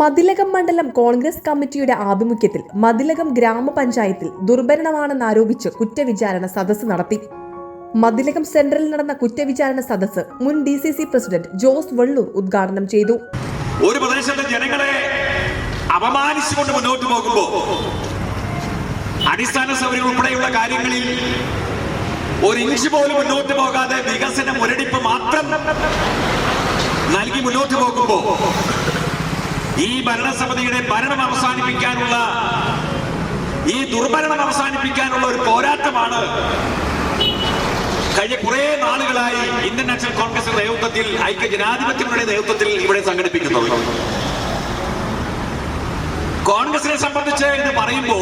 മതിലകം മണ്ഡലം കോൺഗ്രസ് കമ്മിറ്റിയുടെ ആഭിമുഖ്യത്തിൽ മതിലകം ഗ്രാമപഞ്ചായത്തിൽ ദുർഭരണമാണെന്നാരോപിച്ച് കുറ്റവിചാരണ സദസ്സ് നടത്തി. മതിലകം സെന്ററിൽ നടന്ന കുറ്റവിചാരണ സദസ്സ് മുൻ D C C president Jose Vallur ഉദ്ഘാടനം ചെയ്തു. ഒരു പ്രദേശത്തെ ജനങ്ങളെ അപമാനിച്ചുകൊണ്ട് മുന്നോട്ട് പോകുമ്പോൾ അടിസ്ഥാന സൗകര്യം ഉൾപ്പെടെയുള്ള കാര്യങ്ങളിൽ ഒരു ഇഞ്ച് പോലും മുന്നോട്ട് പോകാതെ വികസന മുരടിപ്പ് മാത്രം നൽകി മുന്നോട്ട് പോകുമ്പോ ഈ ഭരണസമിതിയുടെ ഭരണം അവസാനിപ്പിക്കാനുള്ള ഈ ദുർഭരണം അവസാനിപ്പിക്കാനുള്ള ഒരു പോരാട്ടമാണ് കഴിഞ്ഞ കുറെ നാളുകളായി ഇന്ത്യൻ നാഷണൽ കോൺഗ്രസിന്റെ നേതൃത്വത്തിൽ ഐക്യ ജനാധിപത്യങ്ങളുടെ നേതൃത്വത്തിൽ ഇവിടെ സംഘടിപ്പിക്കുന്നത്. കോൺഗ്രസിനെ സംബന്ധിച്ച് എന്ന് പറയുമ്പോ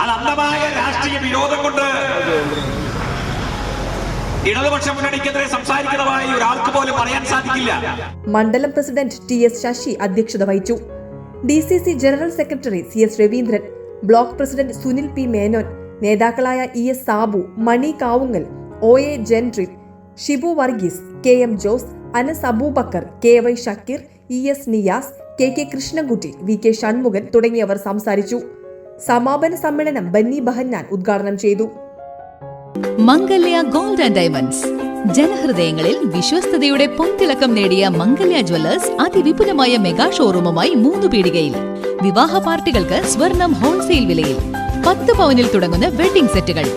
അത് അന്ധമായ രാഷ്ട്രീയ വിരോധം കൊണ്ട് ഇടതുപക്ഷ പറയാൻ സാധിക്കില്ല. മണ്ഡലം പ്രസിഡന്റ് ടി എസ് ശശി അധ്യക്ഷത വഹിച്ചു. D C C general secretary C S Raveendran block president Sunil P Menon നേതാക്കളായ E S Sabu Mani Kavungal O A Jentrin Shibu Varghese K M Jose Anas Aboobacker K Y Shakeer E S Niyas K K Krishnankutty V K Shanmukhan തുടങ്ങിയവർ സംസാരിച്ചു. സമാപന സമ്മേളനം ബന്നി ബഹന്നാൻ ഉദ്ഘാടനം ചെയ്തു. Mangalya gold and diamonds ജനഹൃദയങ്ങളിൽ വിശ്വസ്തയുടെ പൊൻതിളക്കം നേടിയ മംഗല്യ ജ്വല്ലേഴ്സ് അതിവിപുലമായ മെഗാ ഷോറൂമുമായി മൂന്ന് പീടികയിൽ. വിവാഹ പാർട്ടികൾക്ക് സ്വർണം ഹോൾസെയിൽ വിലയിൽ. പത്ത് പവനിൽ തുടങ്ങുന്ന വെഡിംഗ് സെറ്റുകൾ